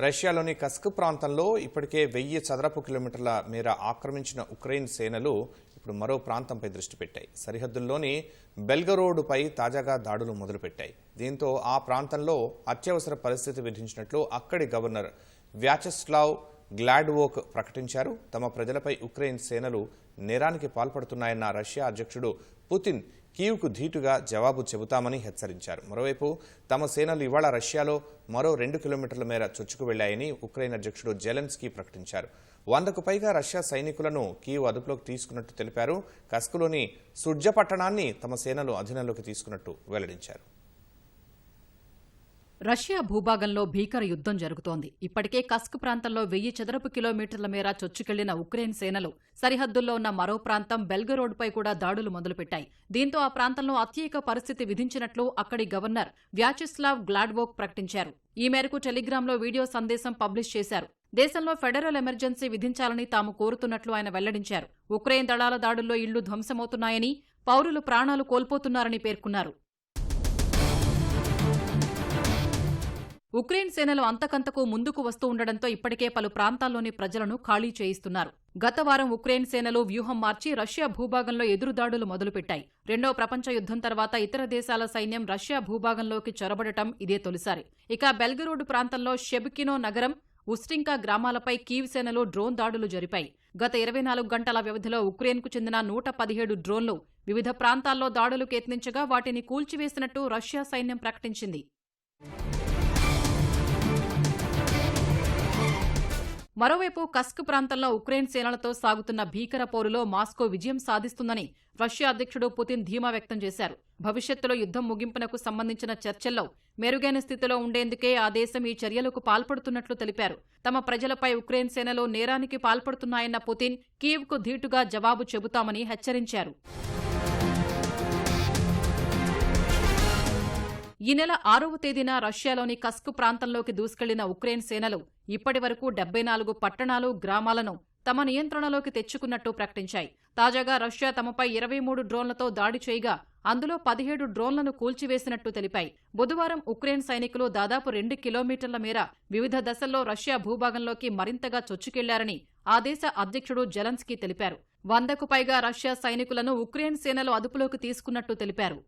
రష్యాలోని కస్క్ ప్రాంతంలో ఇప్పటికే వెయ్యి చదరపు కిలోమీటర్ల మేర ఆక్రమించిన ఉక్రెయిన్ సేనలు ఇప్పుడు మరో ప్రాంతంపై దృష్టి పెట్టాయి. సరిహద్దుల్లోని బెల్గరోడ్పై తాజాగా దాడులు మొదలుపెట్టాయి. దీంతో ఆ ప్రాంతంలో అత్యవసర పరిస్థితి విధించినట్లు అక్కడి గవర్నర్ వ్యాచస్లావ్ గ్లాడ్వోక్ ప్రకటించారు. తమ ప్రజలపై ఉక్రెయిన్ సేనలు నేరానికి పాల్పడుతున్నాయన్న రష్యా అధ్యక్షుడు పుతిన్ కీవ్కు ధీటుగా జవాబు చెబుతామని హెచ్చరించారు. మరోవైపు తమ సేనలు ఇవాళ రష్యాలో మరో రెండు కిలోమీటర్ల మేర చొచ్చుకు వెళ్ళాయని ఉక్రెయిన్ అధ్యక్షుడు జెలెన్స్కీ ప్రకటించారు. వందకు పైగా రష్యా సైనికులను కీవ్ అదుపులోకి తీసుకున్నట్టు తెలిపారు. కస్కులోని సుడ్జ పట్టణాన్ని తమ సేనలు అధీనంలోకి తీసుకున్నట్టు వెల్లడించారు. రష్యా భూభాగంలో భీకర యుద్ధం జరుగుతోంది. ఇప్పటికే కస్క్ ప్రాంతంలో వెయ్యి చదరపు కిలోమీటర్ల మేర చొచ్చుకెళ్ళిన ఉక్రెయిన్ సేనలు సరిహద్దుల్లో ఉన్న మరో ప్రాంతం బెల్గరోడ్పై కూడా దాడులు మొదలుపెట్టాయి. దీంతో ఆ ప్రాంతంలో అత్యేక పరిస్థితి విధించినట్లు అక్కడి గవర్నర్ వ్యాచిస్లావ్ గ్లాడ్వోక్ ప్రకటించారు. ఈ మేరకు టెలిగ్రామ్లో వీడియో సందేశం పబ్లిష్ చేశారు. దేశంలో ఫెడరల్ ఎమర్జెన్సీ విధించాలని తాము కోరుతున్నట్లు ఆయన వెల్లడించారు. ఉక్రెయిన్ దళాల దాడుల్లో ఇళ్ళు ధ్వంసమవుతున్నాయని పౌరులు ప్రాణాలు కోల్పోతున్నారని పేర్కొన్నారు. ఉక్రెయిన్ సేనలు అంతకంతకు ముందుకు వస్తూ ఉండడంతో ఇప్పటికే పలు ప్రాంతాల్లోని ప్రజలను ఖాళీ చేయిస్తున్నారు. గత వారం ఉక్రెయిన్ సేనలు వ్యూహం మార్చి రష్యా భూభాగంలో ఎదురుదాడులు మొదలుపెట్టాయి. రెండో ప్రపంచ యుద్ధం తర్వాత ఇతర దేశాల సైన్యం రష్యా భూభాగంలోకి చొరబడటం ఇదే తొలిసారి. ఇక బెల్గరోడ్ ప్రాంతంలో షెబ్కినో నగరం ఉస్టింకా గ్రామాలపై కీవ్ సేనలు డ్రోన్ దాడులు జరిపాయి. గత ఇరవై నాలుగు గంటల వ్యవధిలో ఉక్రెయిన్కు చెందిన నూట పదిహేడు డ్రోన్లు వివిధ ప్రాంతాల్లో దాడులకు యత్నించగా వాటిని కూల్చివేసినట్టు రష్యా సైన్యం ప్రకటించింది. మరోవైపు కస్క్ ప్రాంతంలో ఉక్రెయిన్ సేనలతో సాగుతున్న భీకర పోరులో మాస్కో విజయం సాధిస్తుందని రష్యా అధ్యక్షుడు పుతిన్ ధీమా వ్యక్తం చేశారు. భవిష్యత్తులో యుద్ధం ముగింపునకు సంబంధించిన చర్చల్లో మెరుగైన స్థితిలో ఉండేందుకే ఆ దేశం ఈ చర్యలకు పాల్పడుతున్నట్లు తెలిపారు. తమ ప్రజలపై ఉక్రెయిన్ సేనలు నేరానికి పాల్పడుతున్నాయన్న పుతిన్ కీవ్కు ధీటుగా జవాబు చెబుతామని హెచ్చరించారు. ఈ నెల ఆరవ తేదీన రష్యాలోని కస్క్ ప్రాంతంలోకి దూసుకెళ్ళిన ఉక్రెయిన్ సేనలు ఇప్పటి వరకు డెబ్బై నాలుగు పట్టణాలు గ్రామాలను తమ నియంత్రణలోకి తెచ్చుకున్నట్టు ప్రకటించాయి. తాజాగా రష్యా తమపై ఇరవై మూడు డ్రోన్లతో దాడి చేయగా అందులో పదిహేడు డ్రోన్లను కూల్చివేసినట్టు తెలిపాయి. బుధవారం ఉక్రెయిన్ సైనికులు దాదాపు రెండు కిలోమీటర్ల మేర వివిధ దశల్లో రష్యా భూభాగంలోకి మరింతగా చొచ్చుకెళ్ళారని ఆ దేశ అధ్యక్షుడు జెలెన్స్కీ తెలిపారు. వందకు పైగా రష్యా సైనికులను ఉక్రెయిన్ సేనలు అదుపులోకి తీసుకున్నట్టు తెలిపారు.